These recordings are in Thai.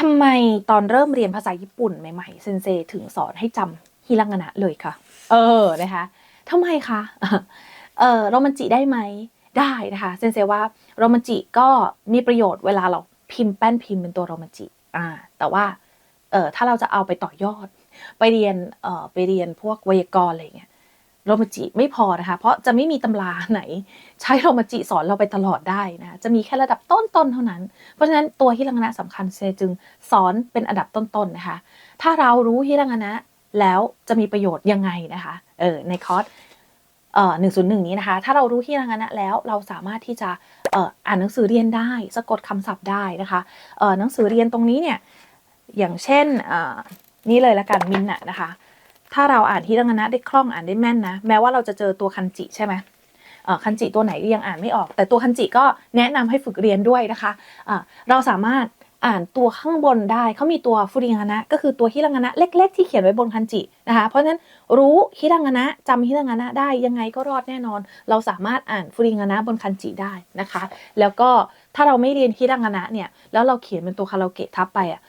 ทำไมตอนเริ่มเรียนภาษาญี่ปุ่นใหม่ๆ เซนเซถึงสอนให้จำฮิรังนะเลยคะเออนะคะทำไมคะเออโรมันจิได้ไหมได้นะคะเซนเซว่าโรมันจิก็มีประโยชน์เวลาเราพิมพ์แป้นพิมพ์เป็นตัวโรมันจิอ่าแต่ว่าเออถ้าเราจะเอาไปต่อยอด ไปเรียนเออไปเรียนพวกไวยากรณ์อะไรอย่างเงี้ย โรมาจิไม่พอนะคะ เพราะจะไม่มีตำราไหน ใช้โรมาจิสอนเราไปตลอดได้นะ จะมีแค่ระดับต้นๆเท่านั้น เพราะฉะนั้นตัวฮิรังนะสำคัญเซจึงสอนเป็นอันดับต้นๆนะคะ ถ้าเรารู้ฮิรังนะแล้วจะมีประโยชน์ยังไงนะคะ เออในคอร์สเอ่อหนึ่งศูนย์หนึ่งนี้นะคะ ถ้าเรารู้ฮิรังนะแล้วเราสามารถที่จะเอ่ออ่านหนังสือเรียนได้ สะกดคำศัพท์ได้นะคะเอ่อหนังสือเรียนตรงนี้เนี่ย อย่างเช่นเอ่อนี่เลยละกันมินนะนะคะ ถ้าเราอ่านฮิรังนะได้คล่องอ่านได้แม่นนะ แม้ว่าเราจะเจอตัวคันจิใช่ไหมคันจิตัวไหนยังอ่านไม่ออก แต่ตัวคันจิก็แนะนำให้ฝึกเรียนด้วยนะคะะเราสามารถอ่านตัวข้างบนได้เขามีตัวฟุริงานะ ก็คือตัวฮิรังานะเล็ก ๆ ที่เขียนไว้บนคันจินะคะ เพราะฉะนั้นรู้ฮิรังานะจำฮิรังานะได้ยังไงก็รอดแน่นอน เราสามารถอ่านฟุริงานะบนคันจิได้นะคะ แล้วก็ถ้าเราไม่เรียนฮิรังานะเนี่ยแล้วเราเขียนเป็นตัวคาราโอเกะทับไปอะ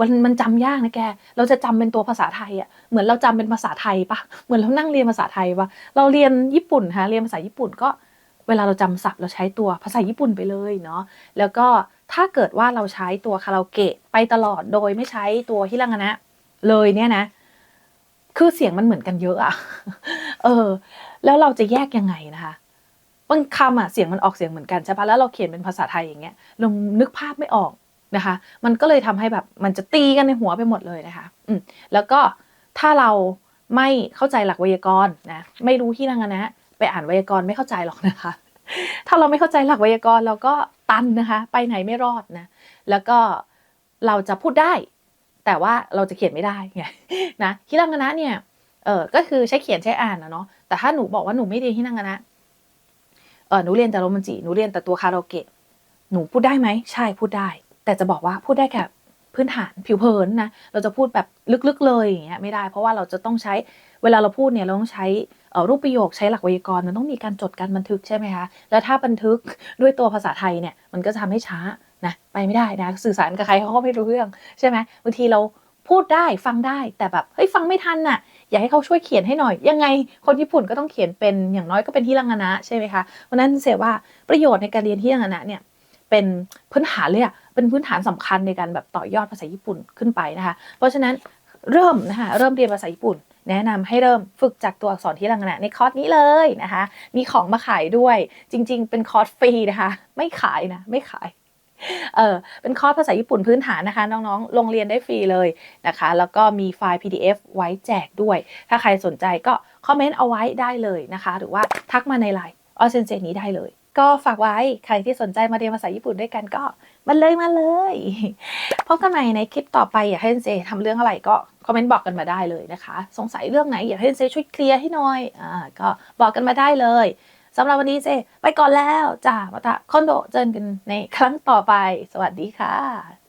มันมันจำยากนะแก เราจะจำเป็นตัวภาษาไทยอะ เหมือนเราจำเป็นภาษาไทยปะเหมือนเรานั่งเรียนภาษาไทยปะเราเรียนญี่ปุ่นฮะ เรียนภาษาญี่ปุ่นก็เวลาเราจำศัพท์เราใช้ตัวภาษาญี่ปุ่นไปเลยเนาะ แล้วก็ถ้าเกิดว่าเราใช้ตัวคาราโอเกะไปตลอดโดยไม่ใช้ตัวฮิรังนะ เลยเนี่ยนะ คือเสียงมันเหมือนกันเยอะอะเออ แล้วเราจะแยกยังไงนะคะบางคำอะเสียงมันออกเสียงเหมือนกันใช่ปะแล้วเราเขียนเป็นภาษาไทยอย่างเงี้ยเรานึกภาพไม่ออก นะคะ มันก็เลยทำให้แบบมันจะตีกันในหัวไปหมดเลยนะคะ อืมแล้วก็ถ้าเราไม่เข้าใจหลักไวยากรณ์นะ ไม่รู้ที่นังนะไปอ่านไวยากรณ์ไม่เข้าใจหรอกนะคะ ถ้าเราไม่เข้าใจหลักไวยากรณ์เราก็ตันนะคะ ไปไหนไม่รอดนะ แล้วก็เราจะพูดได้ แต่ว่าเราจะเขียนไม่ได้ไงนะฮิรังนะเนี่ยเออก็คือใช้เขียนใช้อ่านนะเนาะแต่ถ้าหนูบอกว่าหนูไม่เรียนฮิรังนะเออหนูเรียนแต่โรมันจิหนูเรียนแต่ตัวคาราโอเกะหนูพูดได้ไหมใช่พูดได้ แต่จะบอกว่าพูดได้แค่พื้นฐานผิวเผินนะเราจะพูดแบบลึกๆเลยอย่างเงี้ยไม่ได้ เพราะว่าเราจะต้องใช้เวลาเราพูดเนี่ยเราต้องใช้รูปประโยคใช้หลักไวยากรณ์มันต้องมีการจดการบันทึกใช่ไหมคะแล้วถ้าบันทึกด้วยตัวภาษาไทยเนี่ยมันก็จะทำให้ช้านะไปไม่ได้นะสื่อสารกับใครเขาก็ไม่รู้เรื่องใช่ไหมบางทีเราพูดได้ฟังได้แต่แบบเฮ้ยฟังไม่ทันน่ะอยากให้เขาช่วยเขียนให้หน่อย ยังไงคนญี่ปุ่นก็ต้องเขียนเป็นอย่างน้อยก็เป็นที่รังนะใช่ไหมคะเพราะนั้นเสียว่าประโยชน์ในการเรียนที่รังนะเนี่ยเป็นพื้นฐานเลยอะ เป็นพื้นฐานสำคัญในการแบบต่อยอดภาษาญี่ปุ่นขึ้นไปนะคะ เพราะฉะนั้นเริ่มนะคะเริ่มเรียนภาษาญี่ปุ่น แนะนำให้เริ่มฝึกจากตัวอักษรที่รังนะในคอร์สนี้เลยนะคะ มีของมาขายด้วย จริง ๆ เป็นคอร์สฟรีนะคะ ไม่ขายนะ ไม่ขายเออเป็นคอร์สภาษาญี่ปุ่นพื้นฐานนะคะ น้องๆลงเรียนได้ฟรีเลยนะคะ แล้วก็มีไฟล์ PDF ไว้แจกด้วย ถ้าใครสนใจก็คอมเมนต์เอาไว้ได้เลยนะคะ หรือว่าทักมาในไลน์ออเซนเซนี้ได้เลย ก็ฝากไว้ใครที่สนใจมาเรียนภาษาญี่ปุ่นด้วยกันก็มาเลยมาเลย พบกันใหม่ในคลิปต่อไปอยากให้เซนเซทำเรื่องอะไรก็คอมเมนต์บอกกันมาได้เลยนะคะ สงสัยเรื่องไหนอยากให้เซช่วยเคลียร์ให้หน่อยอ่าก็บอกกันมาได้เลยสำหรับวันนี้เซไปก่อนแล้วจ้ามาตะคอนโดเจอกันในครั้งต่อไป สวัสดีค่ะ